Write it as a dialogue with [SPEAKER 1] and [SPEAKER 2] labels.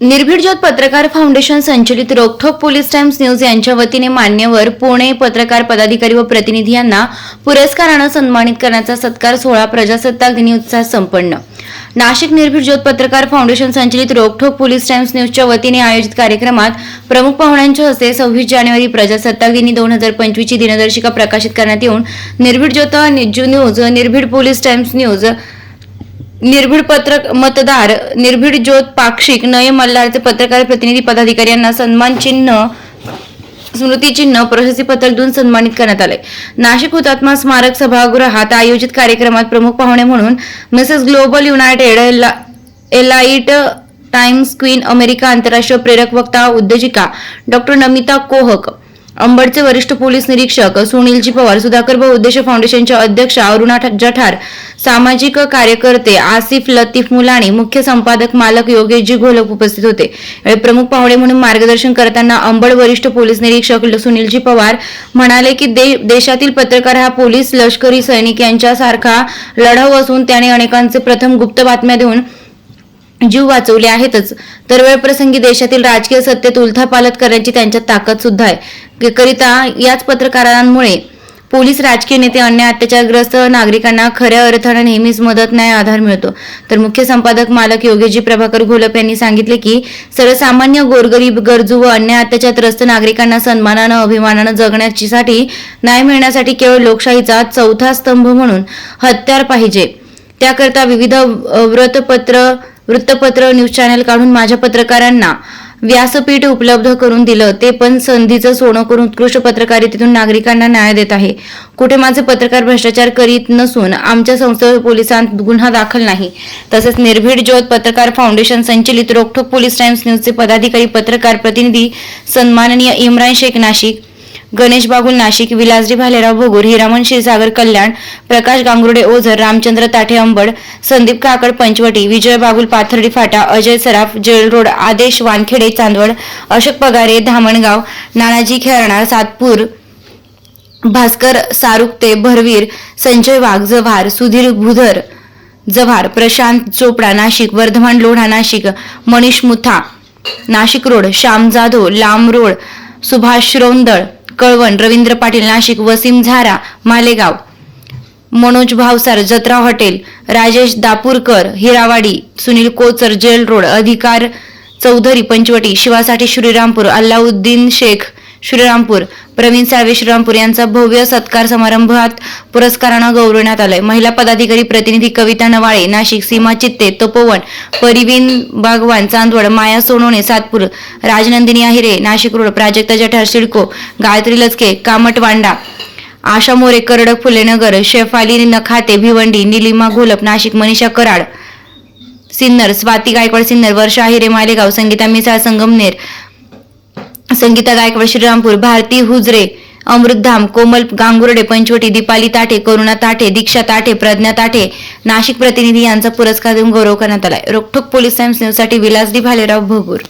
[SPEAKER 1] निर्भीड ज्योत पत्रकार फाउंडेशन संचलित रोखोक पोलीस टाइम्स न्यूज यांच्या वतीने मान्यवर पुणे पत्रकार पदाधिकारी व प्रतिनिधी यांना पुरस्कारानं सन्मानित करण्याचा सत्कार सोहळा प्रजासत्ताक दिनी उत्साह संपन्न. नाशिक निर्भीड ज्योत पत्रकार फाउंडेशन संचलित रोखोक पोलीस टाइम्स न्यूजच्या वतीने आयोजित कार्यक्रमात प्रमुख पाहुण्यांच्या हस्ते सव्वीस जानेवारी प्रजासत्ताक दिनी दोन हजार पंचवीसची दिनदर्शिका प्रकाशित करण्यात येऊन निर्भीड ज्योत न्यूज निर्भीड पोलीस टाइम्स न्यूज निर्भीड पत्रक मतदार निर्भीड ज्योत पाक्षिक नय मल्हारचे पत्रकार प्रतिनिधी पदाधिकारी यांना सन्मान चिन्ह स्मृतिचिन्ह प्रशस्ती पत्रक देऊन सन्मानित करण्यात आले. नाशिक हुतात्मा स्मारक सभागृहात आयोजित कार्यक्रमात प्रमुख पाहुणे म्हणून मिसेस ग्लोबल युनायटेड एला- एलाइट टाइम्स क्वीन अमेरिका आंतरराष्ट्रीय प्रेरक वक्ता उद्योजिका डॉक्टर नमिता कोहक अंबडचे वरिष्ठ पोलीस निरीक्षक सुनीलजी पवार सुधाकर बहुउद्देश फाउंडेशनच्या अध्यक्षा अरुणा जठार सामाजिक कार्यकर्ते आसिफ लतीफ मुलाणी मुख्य संपादक मालक योगेशजी घोलक उपस्थित होते. प्रमुख पाहुणे म्हणून मार्गदर्शन करताना अंबड वरिष्ठ पोलीस निरीक्षक सुनीलजी पवार म्हणाले की दे- देशातील पत्रकार हा पोलीस लष्करी सैनिक यांच्यासारखा लढाऊ असून त्याने अनेकांचे प्रथम गुप्त बातम्या देऊन जीव वाचवले आहेतच. तर वेळप्रसंगी देशातील राजकीय सत्तेत उलथापालत करण्याची त्यांच्यात ताकद सुद्धा आहे. करिता याच पत्रकारांमुळे पोलीस राजकीय नेते अन्य अत्याचारग्रस्त नागरिकांना खऱ्या अर्थानं नेहमीच मदत न्याय आधार मिळतो. तर मुख्य संपादक मालक योगेजी प्रभाकर घोलप यांनी सांगितले की सर्वसामान्य गोरगरीब गरजू व अन्य अत्याचारग्रस्त नागरिकांना सन्मानानं अभिमानानं जगण्याची साठी न्याय मिळण्यासाठी केवळ लोकशाहीचा चौथा स्तंभ म्हणून हत्यार पाहिजे. त्याकरता विविध व्रतपत्र वृत्तपत्र न्यूज चॅनल काढून माझ्या पत्रकारांना व्यासपीठ उपलब्ध करून दिलं. ते पण संधीचं सोनं करून उत्कृष्ट पत्रकारितेतून नागरिकांना न्याय देत आहे. कुठे माझे पत्रकार भ्रष्टाचार करीत नसून आमच्या संस्थेवर पोलिसांत गुन्हा दाखल नाही. तसेच निर्भीड ज्योत पत्रकार फाउंडेशन संचलित रोकठोक पोलीस टाइम्स न्यूजचे पदाधिकारी पत्रकार प्रतिनिधी सन्माननीय इम्रान शेख नाशिक गणेश बागुल नाशिक विलासजी भालेराव भोगूर हिरामन क्षीरसागर कल्याण प्रकाश Gangurde Ozar Ramchandra Tathe Ambad Sandeep Kakad Panchavati Vijay Bagul Pathardi Phata Ajay Saraf jail road Aadesh Wankhede Chandwad Ashok Pagare Dhamangaon Nanaji Khelnar Satpur Bhaskar Sarukte Bharvir Sanjay Wagh Jawhar Sudhir Bhudhar Jawhar Prashant Chopda Nashik Vardhaman Lodha Nashik Manish Mutha Nashik road Shyam Jadhav Lam road Subhash Rondal Kalwan Ravindra Patil Nashik Wasim Zara Malegaon. Manoj Bhavsar Jatra hotel Rajesh Dapurkar Hirawadi Sunil Kochar jail road Adhikar Chaudhari Panchavati शिवासाठी Shrirampur Allauddin Shaikh Shrirampur. Pravin Save Shrirampur यांचा भव्य सत्कार समारंभात पुरस्कारानं गौरवण्यात आलंय. महिला पदाधिकारी प्रतिनिधी कविता नवाळे नाशिक सीमा चित्ते तपोवन परिवीन बागवान चांदवड माया सोनोणे सातपूर राजनंदिनी आहिरे नाशिक रोड प्राजक्ता जठार सिडको गायत्री लचके कामटवांडा आशा मोरे करडक फुलेनगर शेफाली नखाते भिवंडी निलिमा घोलप नाशिक मनीषा कराड सिन्नर स्वाती गायकवाड सिन्नर वर्षा हिरे मालेगाव संगीता मिसाळ संगमनेर संगीता गायकवाड श्रीरामपूर भारती हुजरे अमृतधाम कोमल गांगुर्डे पंचवटी दीपाली ताठे करुणा ताठे दीक्षा ताठे प्रज्ञा ताठे नाशिक प्रतिनिधी यांचा पुरस्कार देऊन गौरव करण्यात आलाय. रोखोक पोलीस टाइम्स न्यूजसाठी विलासडी भालेराव भोगूर